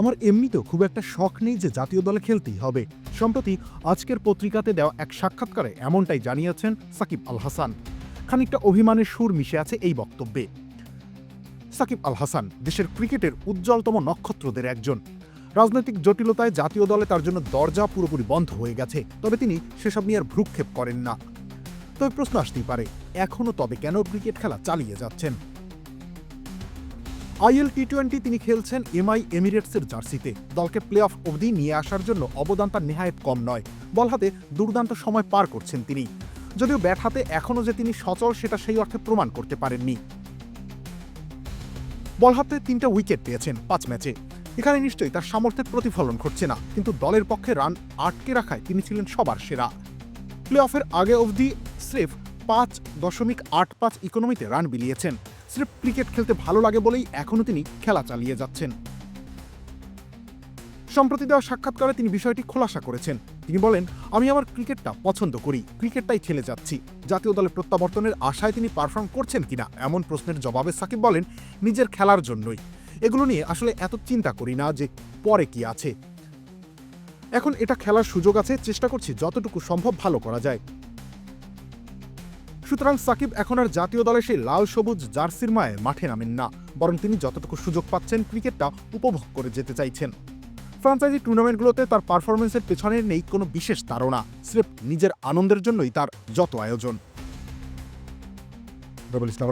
আমার এমনিতেও খুব একটা শখ নেই যে জাতীয় দলে খেলতেই হবে। সম্প্রতি আজকের পত্রিকাতে দেওয়া এক সাক্ষাৎকারে এমনটাই জানিয়েছেন সাকিব আল হাসান। খানিকটা অভিমানের সুর মিশে আছে এই বক্তব্যে। সাকিব আল হাসান দেশের ক্রিকেটের উজ্জ্বলতম নক্ষত্রদের একজন। রাজনৈতিক জটিলতায় জাতীয় দলে তার জন্য দরজা পুরোপুরি বন্ধ হয়ে গেছে, তবে তিনি সেসব নিয়ে আর ভ্রুক্ষেপ করেন না। তবে প্রশ্ন আসতেই পারে এখনও তবে কেন ক্রিকেট খেলা চালিয়ে যাচ্ছেন? আইএল টি টোয়েন্টি তিনি খেলছেন এমআই এমিরেটসের জার্সিতে। দলকে প্লে অফ অবধি নিয়ে আসার জন্য অবদান তার নেহায়েত কম নয়। বল হাতে দুর্দান্ত সময় পার করছেন তিনি। যদিও ব্যাট হাতে এখনও যে তিনি সচল, সেটা সেই অর্থে প্রমাণ করতে পারেননি। বল হাতে তিনটা উইকেট পেয়েছেন পাঁচ ম্যাচে। এখানে নিশ্চয়ই তার সামর্থ্যের প্রতিফলন ঘটছে না। কিন্তু দলের পক্ষে রান আটকে রাখায় তিনি ছিলেন সবার সেরা। প্লে অফের আগে অবধি স্রেফ পাঁচ দশমিক আট পাঁচ ইকোনমিতে রান বিলিয়েছেন। স্রেফ ক্রিকেট খেলতে ভালো লাগে বলেই এখনও তিনি খেলা চালিয়ে যাচ্ছেন। সম্প্রতি দেওয়া সাক্ষাৎকারে তিনি বিষয়টি খোলাসা করেছেন। তিনি বলেন, আমি আমার ক্রিকেটটা পছন্দ করি, ক্রিকেটটাই খেলে যাচ্ছি। জাতীয় দলে প্রত্যাবর্তনের আশায় তিনি পারফর্ম করছেন কিনা, এমন প্রশ্নের জবাবে সাকিব বলেন, নিজের খেলার জন্যই। এগুলো নিয়ে আসলে এত চিন্তা করি না যে পরে কি আছে। এখন এটা খেলার সুযোগ আছে, চেষ্টা করছি যতটুকু সম্ভব ভালো করা যায়। সুতরাং সাকিব এখন আর জাতীয় দলে সেই লাল সবুজ জার্সির মায়ে মাঠে নামেন না, বরং তিনি যতটুকু সুযোগ পাচ্ছেন ক্রিকেটটা উপভোগ করে যেতে চাইছেন। ফ্রাঞ্চাইজি টুর্নামেন্টগুলোতে তার পারফরমেন্সের পেছনে নেই কোনো বিশেষ তারা স্রেফ নিজের আনন্দের জন্যই তার যত আয়োজন। রবুল ইসলাম